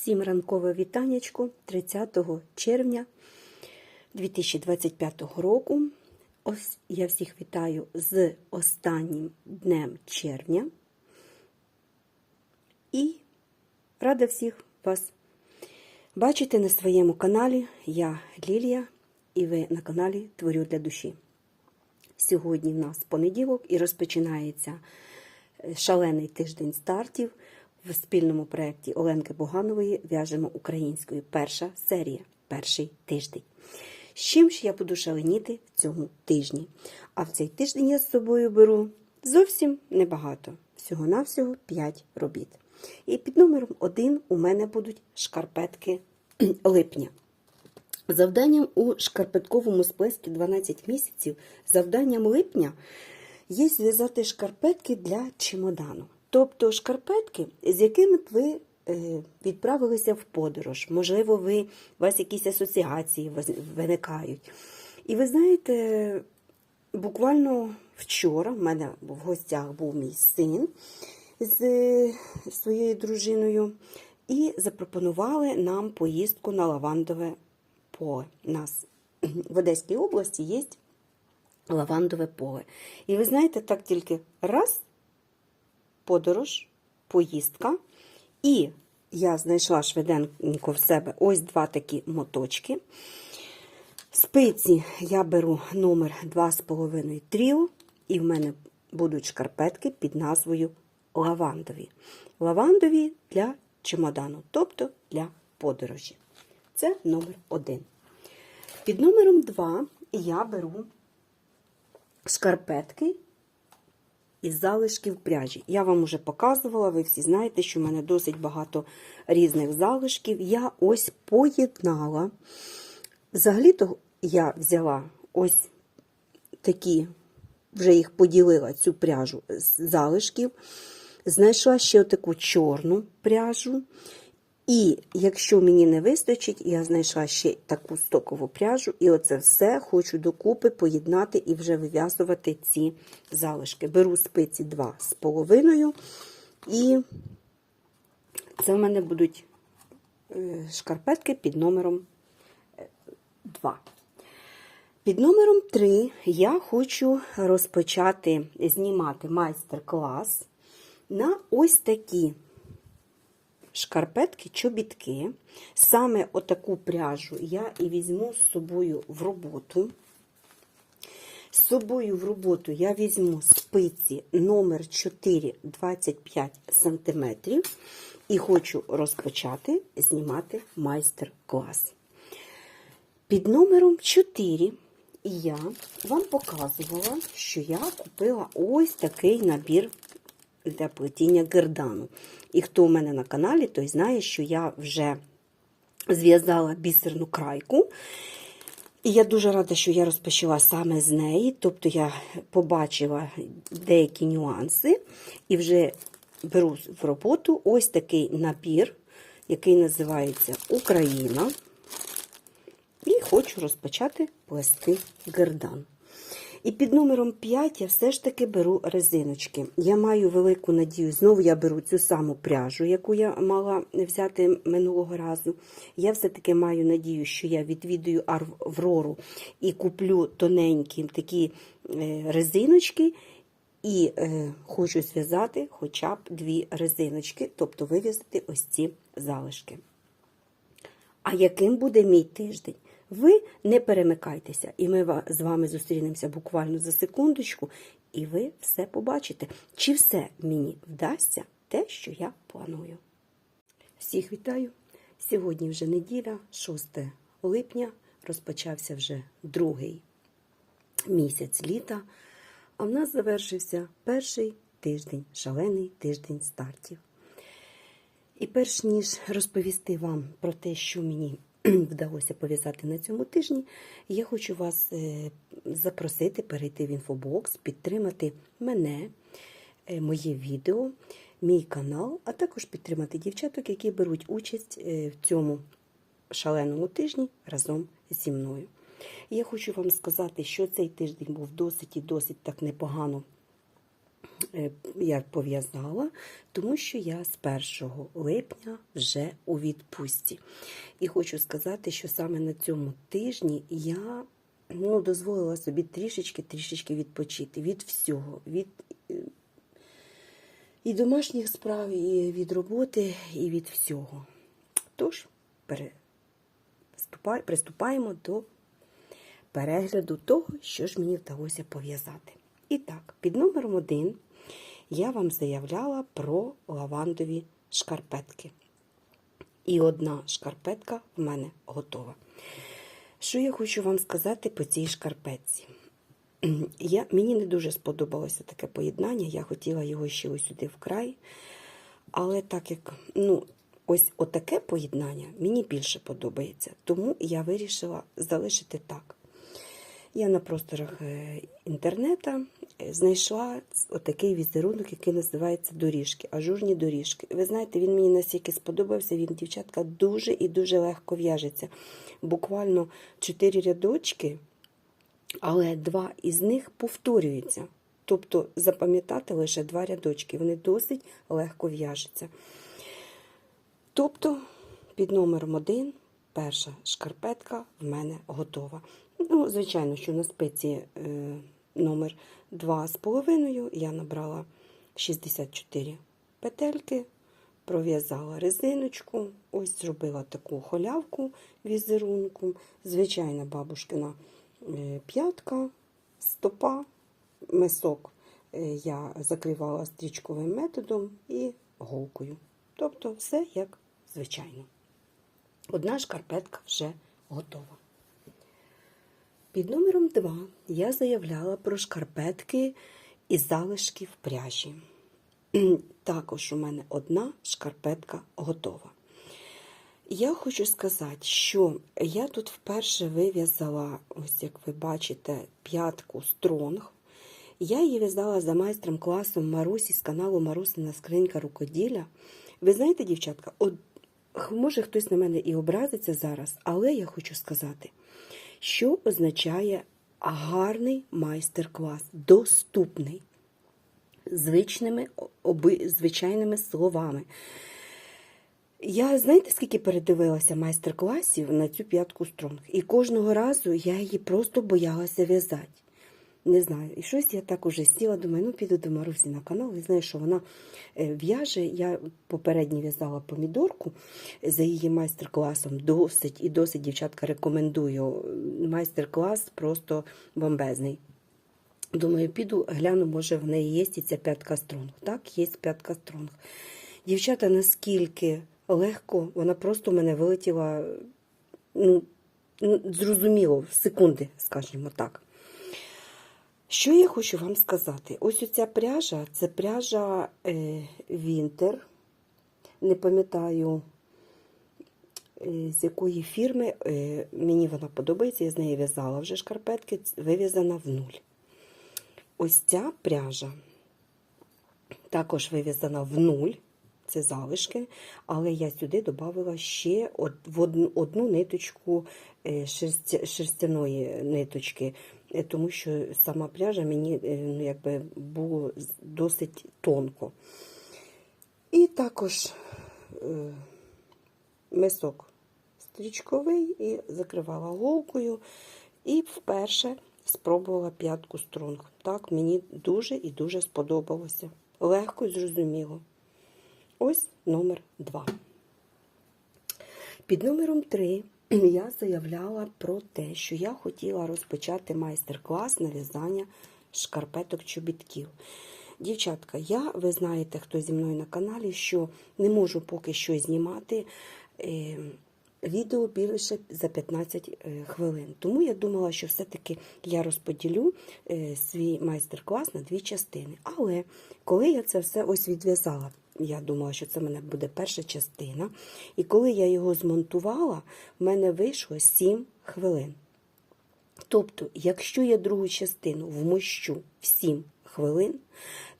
Всім ранкове вітаннячко 30 червня 2025 року. Ось я всіх вітаю з останнім днем червня. І рада всіх вас бачити на своєму каналі. Я Лілія, і ви на каналі Творю для душі. Сьогодні в нас понеділок і розпочинається шалений тиждень стартів в спільному проєкті Оленки Боганової В'яжемо українською. Перша серія, перший тиждень. З чим ж я буду шаленіти в цьому тижні? А в цей тиждень я з собою беру зовсім небагато. Всього-навсього 5 робіт. І під номером 1 у мене будуть шкарпетки липня. Завданням у шкарпетковому сплескі 12 місяців, завданням липня є зв'язати шкарпетки для чемодану. Тобто шкарпетки, з якими б ви е, відправилися в подорож. Можливо, ви, у вас якісь асоціації виникають. І ви знаєте, буквально вчора в мене в гостях був мій син з своєю дружиною, і запропонували нам поїздку на лавандове поле. У нас в Одеській області є лавандове поле. І ви знаєте, так тільки раз подорож, поїздка. І я знайшла швиденько в себе ось два такі моточки. Спиці я беру номер 2,5 тріо, і в мене будуть шкарпетки під назвою лавандові. Лавандові для чемодану, тобто для подорожі. Це номер один. Під номером 2 я беру шкарпетки із залишків пряжі. Я вам уже показувала, ви всі знаєте, що в мене досить багато різних залишків. Я ось поєднала. Взагалі-то я взяла ось такі, вже їх поділила цю пряжу з залишків. Знайшла ще таку чорну пряжу. І якщо мені не вистачить, я знайшла ще таку стокову пряжу, і оце все хочу докупи поєднати і вже вив'язувати ці залишки. Беру спиці 2,5, і це в мене будуть шкарпетки під номером 2. Під номером 3 я хочу розпочати знімати майстер-клас на ось такі шкарпетки, чобітки. Саме отаку пряжу я і візьму з собою в роботу. З собою в роботу я візьму спиці номер 4 25 см і хочу розпочати знімати майстер-клас. Під номером 4 я вам показувала, що я купила ось такий набір для плетіння гердану. І хто у мене на каналі, той знає, що я вже зв'язала бісерну крайку. І я дуже рада, що я розпочала саме з неї. Тобто я побачила деякі нюанси і вже беру в роботу ось такий набір, який називається Україна. І хочу розпочати плести гердан. І під номером 5 я все ж таки беру резиночки. Я маю велику надію, знову я беру цю саму пряжу, яку я мала взяти минулого разу. Я все-таки маю надію, що я відвідую Аврору і куплю тоненькі такі е, резиночки. І е, хочу зв'язати хоча б дві резиночки, тобто вив'язати ось ці залишки. А яким буде мій тиждень? Ви не перемикайтеся, і ми з вами зустрінемося буквально за секундочку, і ви все побачите, чи все мені вдасться те, що я планую. Всіх вітаю! Сьогодні вже неділя, 6 липня, розпочався вже другий місяць літа, а в нас завершився перший тиждень, шалений тиждень стартів. І перш ніж розповісти вам про те, що мені вдалося пов'язати на цьому тижні, я хочу вас е, запросити перейти в інфобокс, підтримати мене, е, моє відео, мій канал, а також підтримати дівчаток, які беруть участь е, в цьому шаленому тижні разом зі мною. я хочу вам сказати, що цей тиждень був досить і досить так непогано я пов'язала, тому що я з 1 липня вже у відпустці. І хочу сказати, що саме на цьому тижні я ну, дозволила собі трішечки-трішечки відпочити від всього, від е, і домашніх справ, і від роботи, і від всього. Тож, приступаємо до перегляду того, що ж мені вдалося пов'язати. І так, під номером один я вам заявляла про лавандові шкарпетки. І одна шкарпетка в мене готова. Що я хочу вам сказати по цій шкарпетці? Я, мені не дуже сподобалося таке поєднання, я хотіла його ще ось сюди вкрай. Але так як ну, ось отаке поєднання мені більше подобається, тому я вирішила залишити так. Я на просторах е, інтернету е, знайшла отакий візерунок, який називається доріжки, ажурні доріжки. Ви знаєте, він мені настільки сподобався, він, дівчатка, дуже і дуже легко в'яжеться. Буквально чотири рядочки, але два із них повторюються. Тобто запам'ятати лише два рядочки, вони досить легко в'яжуться. Тобто, під номером один перша шкарпетка в мене готова. Ну, звичайно, що на спиці е, номер 2,5 я набрала 64 петельки, пров'язала резиночку, ось зробила таку холявку візерунку, звичайна бабушкина е, п'ятка, стопа, мисок е, я закривала стрічковим методом і голкою. Тобто все як звичайно. Одна шкарпетка вже готова. Під номером 2 я заявляла про шкарпетки із залишків пряжі. Також у мене одна шкарпетка готова. Я хочу сказати, що я тут вперше вив'язала, ось як ви бачите, п'ятку стронг. Я її в'язала за майстром класом Марусі з каналу Марусина Скринька рукоділля. Ви знаєте, дівчатка, от, може хтось на мене і образиться зараз, але я хочу сказати, що означає гарний майстер-клас, доступний, звичними, оби, звичайними словами. Я знаєте, скільки передивилася майстер-класів на цю п'ятку стронг? І кожного разу я її просто боялася в'язати. Не знаю, і щось я так уже сіла, думаю, ну піду до Марусі на канал. І знаю, що вона е, в'яже. Я попередньо в'язала помідорку за її майстер-класом. Досить і досить, дівчатка, рекомендую. Майстер-клас просто бомбезний. Думаю, піду, гляну, може, в неї є і ця п'ятка стронг. Так, є п'ятка стронг. Дівчата, наскільки легко, вона просто в мене вилетіла, ну, зрозуміло, в секунди, скажімо так. Що я хочу вам сказати? Ось оця пряжа це пряжа Вінтер. Не пам'ятаю, е, з якої фірми. Е, мені вона подобається, я з неї в'язала вже шкарпетки, вив'язана в нуль. Ось ця пряжа також вив'язана в нуль. Це залишки, але я сюди додала ще в одну, ниточку е, шерстяної ниточки, тому що сама пряжа мені е, ну, якби було досить тонко. І також е, мисок стрічковий і закривала голкою. І вперше спробувала п'ятку струнг. Так, мені дуже і дуже сподобалося. Легко і зрозуміло. Ось номер 2. Під номером 3 я заявляла про те, що я хотіла розпочати майстер-клас на в'язання шкарпеток чобітків. Дівчатка, я, ви знаєте, хто зі мною на каналі, що не можу поки що знімати е, відео більше за 15 е, хвилин. Тому я думала, що все-таки я розподілю е, свій майстер-клас на дві частини. Але коли я це все ось відв'язала, я думала, що це в мене буде перша частина. І коли я його змонтувала, в мене вийшло 7 хвилин. Тобто, якщо я другу частину вмощу в 7 хвилин,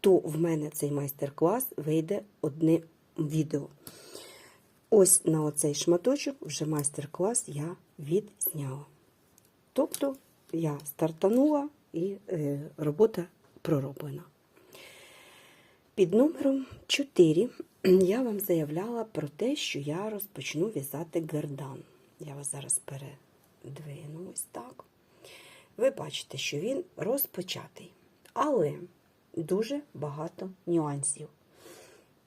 то в мене цей майстер-клас вийде одне відео. Ось на оцей шматочок вже майстер-клас я відзняла. Тобто я стартанула і е, робота пророблена. Під номером 4 я вам заявляла про те, що я розпочну в'язати гердан. Я вас зараз передвину ось так. Ви бачите, що він розпочатий. Але дуже багато нюансів.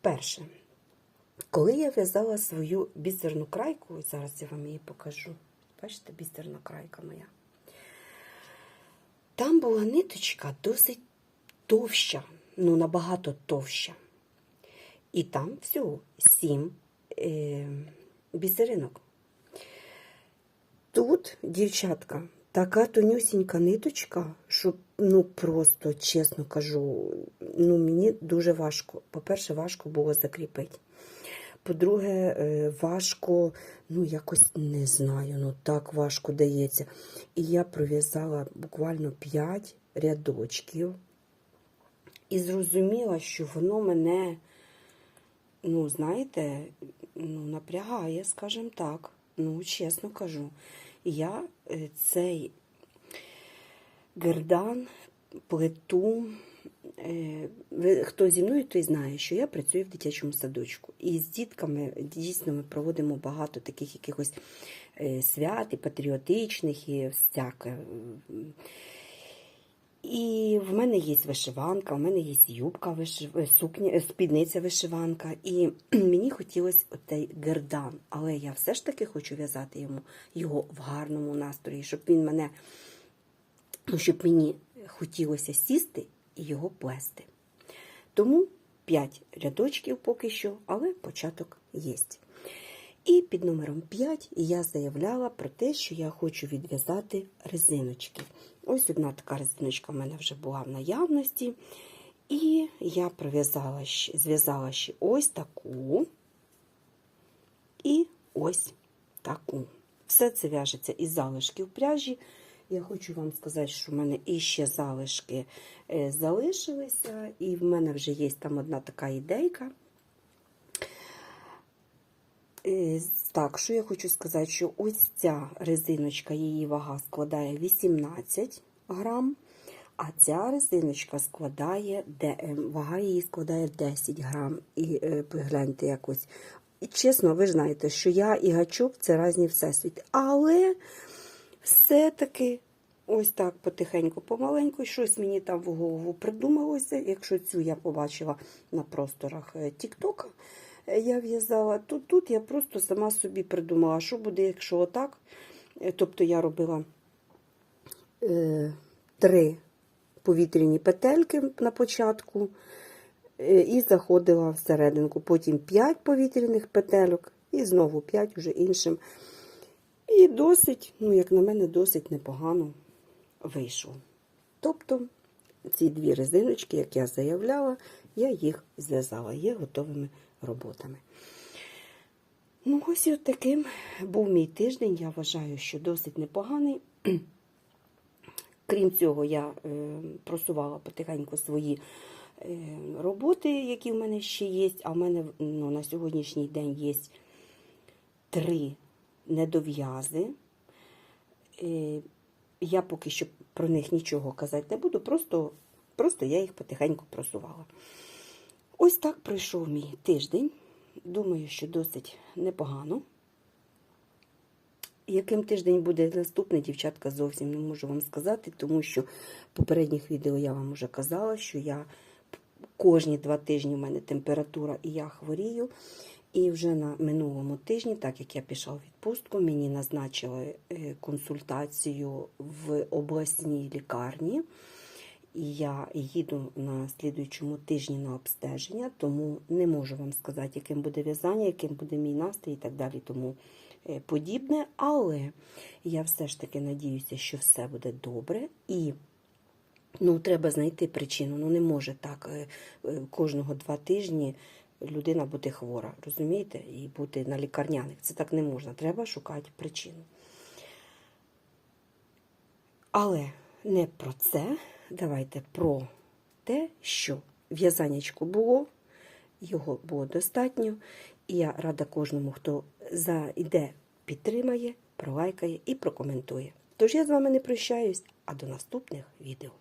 Перше, коли я в'язала свою бісерну крайку, зараз я вам її покажу. Бачите, бісерна крайка моя. Там була ниточка досить товща, ну набагато товща. І там всього сім е, бісеринок. Тут, дівчатка, така тонюсінька ниточка, що ну просто, чесно кажу, ну мені дуже важко. По-перше, важко було закріпити. По-друге, е, важко, ну якось не знаю, ну так важко дається. І я пров'язала буквально 5 рядочків і зрозуміла, що воно мене, ну, знаєте, ну, напрягає, скажімо так. Ну, чесно кажу. Я е, цей гердан, плету. Е, Хто зі мною, той знає, що я працюю в дитячому садочку. І з дітками дійсно ми проводимо багато таких якихось е, свят і патріотичних, і всяке. І в мене є вишиванка, в мене є юбка, вишив... е, сукня, е, спідниця вишиванка. І мені хотілося отей гердан, але я все ж таки хочу в'язати йому його в гарному настрої, щоб він мене, ну, щоб мені хотілося сісти і його плести. Тому 5 рядочків поки що, але початок є. І під номером 5 я заявляла про те, що я хочу відв'язати резиночки. Ось одна така резиночка в мене вже була в наявності. І я зв'язала ще ось таку і ось таку. Все це в'яжеться із залишків пряжі. Я хочу вам сказати, що в мене іще залишки е, залишилися, і в мене вже є там одна така ідейка. Е, Так, що я хочу сказати, що ось ця резиночка, її вага складає 18 грам, а ця резиночка складає, е, вага її складає 10 грам. І е, погляньте якось. І чесно, ви знаєте, що я і гачок це різні всесвіти. Але все-таки ось так потихеньку, помаленьку, щось мені там в голову придумалося. Якщо цю я побачила на просторах Тіктока, я в'язала, то тут я просто сама собі придумала, що буде, якщо отак. Е, Тобто я робила е, три повітряні петельки на початку е, і заходила всерединку. Потім 5 повітряних петельок і знову 5 вже іншим. І досить, ну, як на мене, досить непогано вийшло. Тобто ці дві резиночки, як я заявляла, я їх зв'язала, є готовими роботами. Ну, ось і таким був мій тиждень. Я вважаю, що досить непоганий. Крім цього, я е, просувала потихеньку свої е, роботи, які в мене ще є. А в мене ну, на сьогоднішній день є три недов'язи. Е, Я поки що про них нічого казати не буду, просто, просто я їх потихеньку просувала. Ось так пройшов мій тиждень. Думаю, що досить непогано. Яким тиждень буде наступний, дівчатка, зовсім не можу вам сказати, тому що в попередніх відео я вам вже казала, що я кожні два тижні в мене температура і я хворію. І вже на минулому тижні, так як я пішла в відпустку, мені назначили е, консультацію в обласній лікарні. І я їду на слідуючому тижні на обстеження, тому не можу вам сказати, яким буде в'язання, яким буде мій настрій і так далі, тому е, подібне. Але я все ж таки надіюся, що все буде добре. І ну, треба знайти причину. Ну, не може так е, е, кожного два тижні людина бути хвора, розумієте? І бути на лікарняних. Це так не можна. Треба шукати причину. Але не про це. Давайте про те, що в'язаннячко було, його було достатньо. І я рада кожному, хто зайде, підтримає, пролайкає і прокоментує. Тож я з вами не прощаюсь, а до наступних відео.